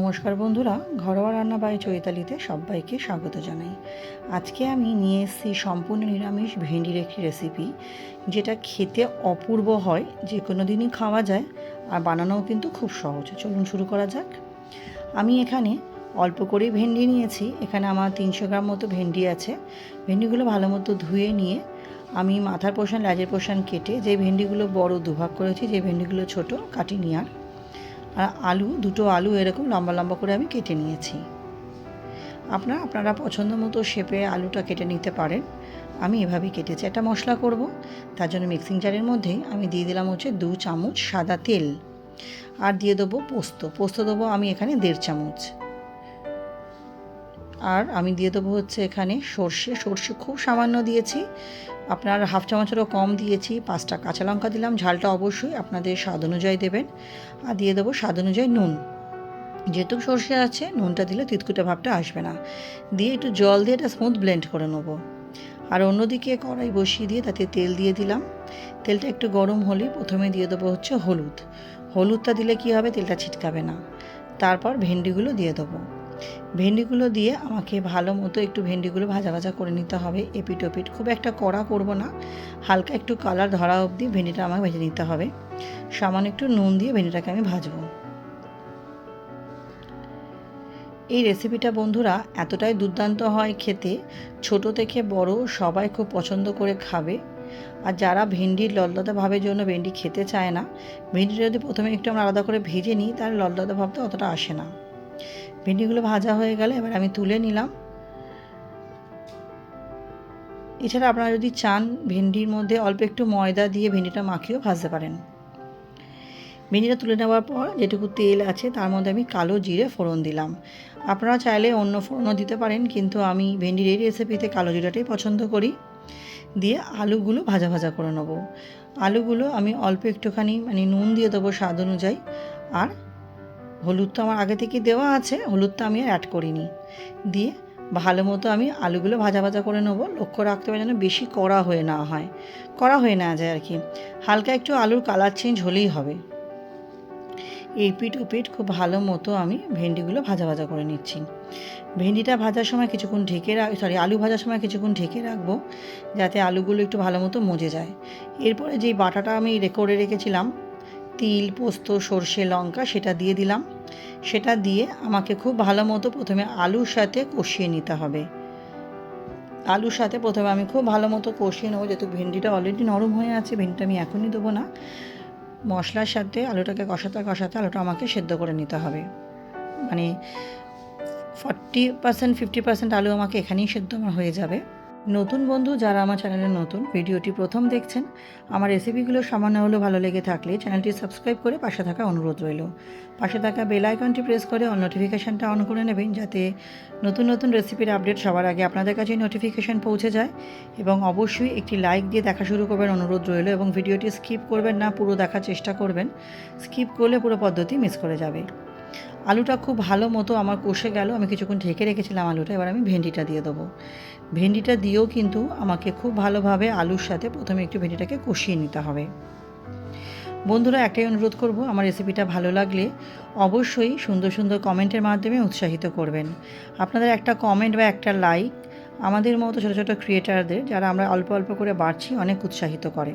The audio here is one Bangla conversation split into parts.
নমস্কার বন্ধুরা, ঘরোয়া রান্না বাই চৈতালিতে সবাইকে স্বাগত জানাই। আজকে আমি নিয়ে এসেছি সম্পূর্ণ নিরামিষ ভেন্ডির একটি রেসিপি যেটা খেতে অপূর্ব হয়, যে কোনো দিনই খাওয়া যায়, আর বানানোও কিন্তু খুব সহজ। চলুন শুরু করা যাক। আমি এখানে অল্প করেই ভেন্ডি নিয়েছি, এখানে আমার তিনশো গ্রাম মতো ভেন্ডি আছে। ভেন্ডিগুলো ভালো মতো ধুয়ে নিয়ে আমি মাথার পোষণ লেজের পোষণ কেটে যে ভেন্ডিগুলো বড় দুভাগ করেছি, যে ভেন্ডিগুলো ছোট কাটিনি আর আর আলু, দুটো আলু এরকম লম্বা লম্বা করে আমি কেটে নিয়েছি। আপনারা আপনারা পছন্দ মতো শেপে আলুটা কেটে নিতে পারেন। আমি এভাবেই কেটেছি। একটা মশলা করব। তার জন্য মিক্সিং জারের মধ্যে আমি দিয়ে দিলাম হচ্ছে দু চামচ সাদা তেল। আর দিয়ে দেবো পোস্ত। পোস্ত দেবো আমি এখানে দেড় চামচ। আর আমি দিয়ে দেবো হচ্ছে এখানে সর্ষে। সর্ষে খুব সামান্য দিয়েছি। আপনার হাফ চামচেরও কম দিয়েছি। পাঁচটা কাঁচা লঙ্কা দিলাম। ঝালটা অবশ্যই আপনাদের স্বাদ অনুযায়ী দেবেন। আর দিয়ে দেবো স্বাদ অনুযায়ী নুন। যেহেতু সর্ষে আছে, নুনটা দিলে তিতকুটে ভাবটা আসবে না। দিয়ে একটু জল দিয়ে এটা স্মুথ ব্লেন্ড করে নেব। আর অন্যদিকে কড়াই বসিয়ে দিয়ে তাতে তেল দিয়ে দিলাম। তেলটা একটু গরম হলে প্রথমে দিয়ে দেবো হচ্ছে হলুদ। হলুদটা দিলে কি হবে? তেলটা ছিটকাবে না। তারপর ভেন্ডিগুলো দিয়ে দেবো। ভেন্ডিগুলো দিয়ে আমাকে ভালো মতো একটু ভেন্ডিগুলো ভাজা ভাজা করে নিতে হবে। এপিট ওপিট খুব একটা কড়া করব না। হালকা একটু কালার ধরা অবধি ভেন্ডিটা আমাকে ভেজে নিতে হবে। সামান্য একটু নুন দিয়ে ভেন্ডিটাকে আমি ভাজবো। এই রেসিপিটা বন্ধুরা এতটাই দুর্দান্ত হয় খেতে। ছোট থেকে বড় সবাই খুব পছন্দ করে খাবে। আর যারা ভেন্ডির ললদা ভাবের জন্য ভেন্ডি খেতে চায় না, ভেন্ডিটা যদি প্রথমে একটু আমরা আলাদা করে ভেজে নিই, তাহলে ললদা ভাবটা অতটা আসে না। ভেন্ডিগুলো ভাজা হয়ে গেলে এবার আমি তুলে নিলাম। এছাড়া আপনারা যদি চান ভেন্ডির মধ্যে অল্প একটু ময়দা দিয়ে ভেন্ডিটা মাখিয়েও ভাজতে পারেন। ভেন্ডিটা তুলে নেওয়ার পর যেটুকু তেল আছে তার মধ্যে আমি কালো জিরে ফোড়ন দিলাম। আপনারা চাইলে অন্য ফোড়নও দিতে পারেন, কিন্তু আমি ভেন্ডির এই রেসিপিতে কালো জিরাটাই পছন্দ করি। দিয়ে আলুগুলো ভাজা ভাজা করে নেব। আলুগুলো আমি অল্প একটুখানি মানে নুন দিয়ে দেবো স্বাদ অনুযায়ী। আর হলুদ তো আমার আগে থেকে দেওয়া আছে, হলুদটা আমি আর অ্যাড করিনি। দিয়ে ভালো মতো আমি আলুগুলো ভাজা ভাজা করে নেব। লক্ষ্য রাখতে হবে যেন বেশি কড়া হয়ে না হয়। কড়া হয়ে না যায় আর কি হালকা একটু আলুর কালার চেঞ্জ হলেই হবে। এই পিঠ ও পিঠ খুব ভালো মতো আমি ভেন্ডিগুলো ভাজা ভাজা করে নিচ্ছি। ভেন্ডিটা ভাজার সময় কিছুক্ষণ ঢেকে রাখ সরি আলু ভাজার সময় কিছুক্ষণ ঢেকে রাখব, যাতে আলুগুলো একটু ভালো মতো মজে যায়। এরপরে যেই বাটাটা আমি করে রেখেছিলাম তিল, পোস্ত, সর্ষে, লঙ্কা সেটা দিয়ে দিলাম। সেটা দিয়ে আমাকে খুব ভালো মতো প্রথমে আলুর সাথে কষিয়ে নিতে হবে। আলুর সাথে প্রথমে আমি খুব ভালো মতো কষিয়ে নেব, যেহেতু ভেন্ডিটা অলরেডি নরম হয়ে আছে, ভেন্ডিটা আমি এখনই দেবো না। মশলার সাথে আলুটাকে কষাতে কষাতে আলুটা আমাকে সেদ্ধ করে নিতে হবে। মানে ফর্টি পার্সেন্ট ফিফটি পার্সেন্ট আলু আমাকে এখানেই সেদ্ধ আমার হয়ে যাবে। নতুন বন্ধু যারা আমার চ্যানেলে নতুন, ভিডিওটি প্রথম দেখছেন, আমার রেসিপিগুলো সামান্য হলেও ভালো লেগে থাকলে চ্যানেলটি সাবস্ক্রাইব করে পাশে থাকা অনুরোধ রইল। পাশে থাকা বেল আইকনটি প্রেস করে অন নোটিফিকেশানটা অন করে নেবেন যাতে নতুন নতুন রেসিপির আপডেট সবার আগে আপনাদের কাছে নোটিফিকেশান পৌঁছে যায় এবং অবশ্যই একটি লাইক দিয়ে দেখা শুরু করবেন অনুরোধ রইল এবং ভিডিওটি স্কিপ করবেন না, পুরো দেখার চেষ্টা করবেন। স্কিপ করলে পুরো পদ্ধতি মিস করে যাবে। আলুটা খুব ভালো মতো আমার কষে গেল। আমি কিছুক্ষণ ঢেকে রেখেছিলাম আলুটা, এবার আমি ভেন্ডিটা দিয়ে দেবো। ভেন্ডিটা দিয়েও কিন্তু আমাকে খুব ভালোভাবে আলুর সাথে প্রথমে একটু ভেন্ডিটাকে কষিয়ে নিতে হবে। বন্ধুরা, একটাই অনুরোধ করব, আমার রেসিপিটা ভালো লাগলে অবশ্যই সুন্দর সুন্দর কমেন্টের মাধ্যমে উৎসাহিত করবেন। আপনাদের একটা কমেন্ট বা একটা লাইক আমাদের মতো ছোটো ছোটো ক্রিয়েটারদের যারা আমরা অল্প অল্প করে বাড়ছি, অনেক উৎসাহিত করে।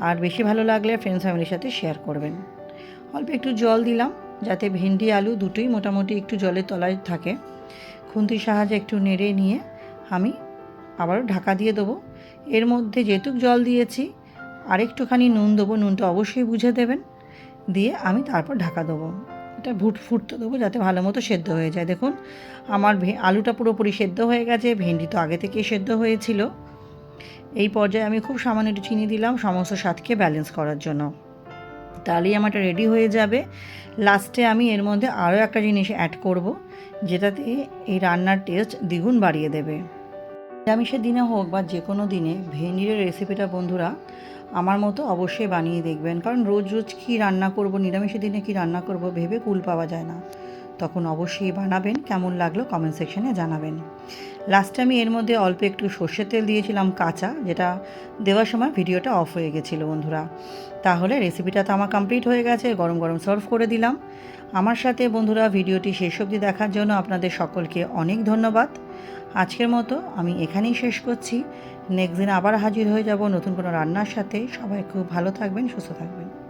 আর বেশি ভালো লাগলে ফ্রেন্ডস ফ্যামিলির সাথে শেয়ার করবেন। অল্প একটু জল দিলাম। যাতে ভেন্ডি, আলু দুটোই মোটামুটি একটু জলের তলায় থাকে। খুন্তির সাহায্যে একটু নেড়ে নিয়ে আমি আবারও ঢাকা দিয়ে দেবো। এর মধ্যে যেটুক জল দিয়েছি আরেকটুখানি নুন দেবো। নুনটা অবশ্যই বুঝে দেবেন। দিয়ে আমি তারপর ঢাকা দেবো। এটা ভুট, ফুটতে দেবো যাতে ভালো মতো সেদ্ধ হয়ে যায়। দেখুন, আমার আলুটা পুরোপুরি সেদ্ধ হয়ে গেছে। ভেন্ডি তো আগে থেকেই সেদ্ধ হয়েছিল। এই পর্যায়ে আমি খুব সামান্য একটু চিনি দিলাম সমস্ত স্বাদকে ব্যালেন্স করার জন্য। তাহলেই আমারটা রেডি হয়ে যাবে। লাস্টে আমি এর মধ্যে আরও একটা জিনিস অ্যাড করব, যেটাতে এই রান্নার টেস্ট দ্বিগুণ বাড়িয়ে দেবে। নিরামিষের দিনে হোক বা যে কোনো দিনে ভেন্ডির রেসিপিটা বন্ধুরা আমার মতো অবশ্যই বানিয়ে দেখবেন। কারণ রোজ রোজ কী রান্না করব, নিরামিষের দিনে কী রান্না করব, ভেবে কুল পাওয়া যায় না। তখন অবশ্যই বানাবেন, কেমন লাগল কমেন্ট সেকশনে জানাবেন। লাস্টে আমি এর মধ্যে অল্প একটু সর্ষের তেল দিয়েছিলাম কাঁচা, যেটা দেওয়ার সময় ভিডিওটা অফ হয়ে গেছিল বন্ধুরা। তাহলে রেসিপিটা তো আমার কমপ্লিট হয়ে গেছে, গরম গরম সার্ভ করে দিলাম। আমার সাথে বন্ধুরা ভিডিওটি শেষ অবধি দেখার জন্য আপনাদের সকলকে অনেক ধন্যবাদ। আজকের মতো আমি এখানেই শেষ করছি। নেক্সট দিন আবার হাজির হয়ে যাব নতুন কোনো রান্নার সাথে। সবাই খুব ভালো থাকবেন, সুস্থ থাকবেন।